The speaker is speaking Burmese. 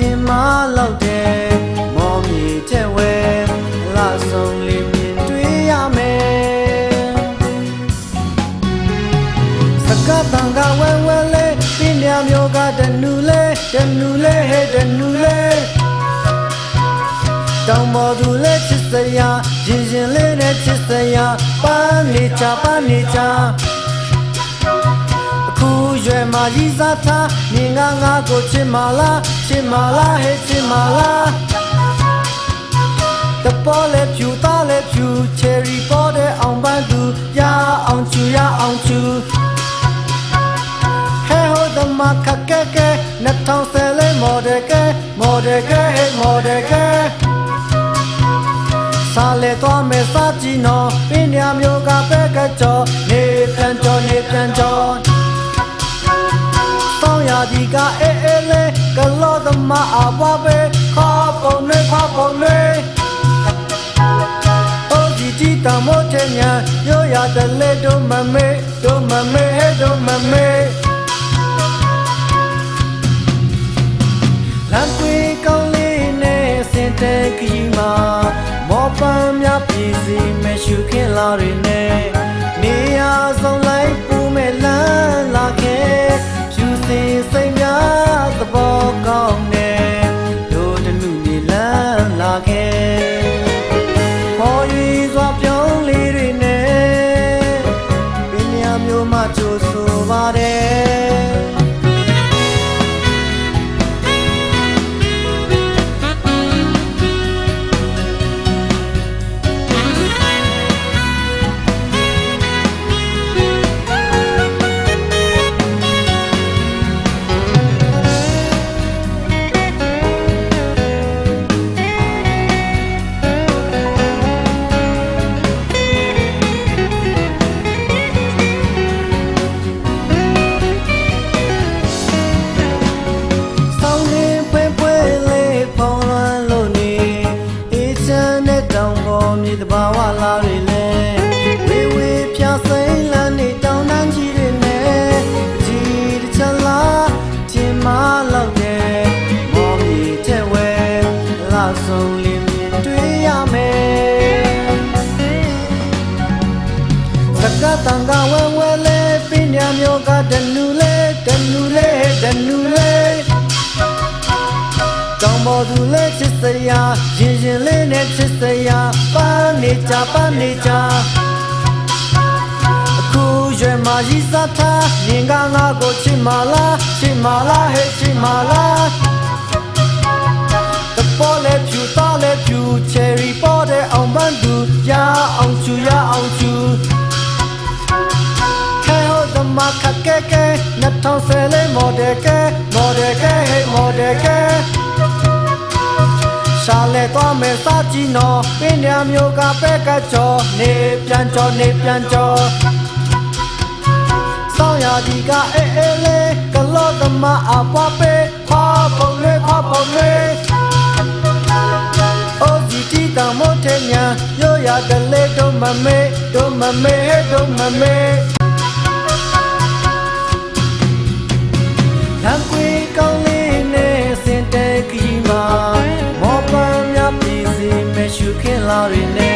လားထင်မလောက်တယ်မော်မြေတဲ့ဝဲလာဆုံးလေးမြင်တွေ့ရမယ်စကတန်ကဝဲဝဲလေးပြင်းပြမျိုးကတနူလေးတနူလေးဟဲ့တနူလေးတောင်ပေါ်သူလေးချစ်စရာရင်ရင်လေးနဲ့ချစ်စရာပန်းနေချပန်းနေချအခု ရွယ်မှာရီစားထားမြင်ငါငါကိုချစ်မလားချစ်မလားဟဲ့ချစ်မလားတပေါ်လေဖြူသားလေဖြူချယ်ရီပေါ်တဲ့အောင်ပန်းသူရအောင်ချူရအောင်ချူဟဲဟိုသမခက်ကဲကဲ2010လေးမော်ဒယ်ကဲမော်ဒယ်ကဲဟဲမော်ဒယ်ကဲစားလေသွားမယ်စားကြည့်နော်ပင်းညာမျိုးကပဲကကြော ဒီကအေးအေးလေးကလောသမအဘွားပဲခါပုံနဲ့ခါပုံနဲ့အိုဒီတီတမောတဲ့ညာရောရတဲ့လေတို့မမေတို့မမေဟဲ့တို့မမေလမ်းကွေကောင်းလေးနဲ့စင်တဲ့ခီမှာမောပန်းများပြည်စီမဲ့ရှုခင်လာတွေနဲ့နေရာဆောင် ကတန်ကဝဲဝဲလေးပညာမျိုးကတနူလေးတနူလေးတနူလေးတောင်ပေါ်သူလေးချစ်စရာရင်ရင်လေးနဲ့ချစ်စရာပန်းနေကြပန်းနေကြအခုရွယ်မှာရီစားထားမြင်ကငါကိုချစ်မလားချစ်မလားဟဲ့ချစ်မလားတပေါ်လေဖြူသားလေဖြူချ ခက်ကဲကဲ2010လေးမော်ဒယ်ကဲမော်ဒယ်ကဲဟေးမော်ဒယ်ကဲရှာလေသွားမယ်စားကြည့်နော်ပင်ညာမျိုးကပဲကကြောနေပြန်ကြောနေပြန်ကြောဆောင်းရဒီကအေးအေးလေးကလောသမအပွားပဲခွာပုံလေးခွာပုံလေးအိုဒီတီတမောတဲ့ညာရောရတဲ့လေတို့မမေတို့မမေတို့မမေ ခ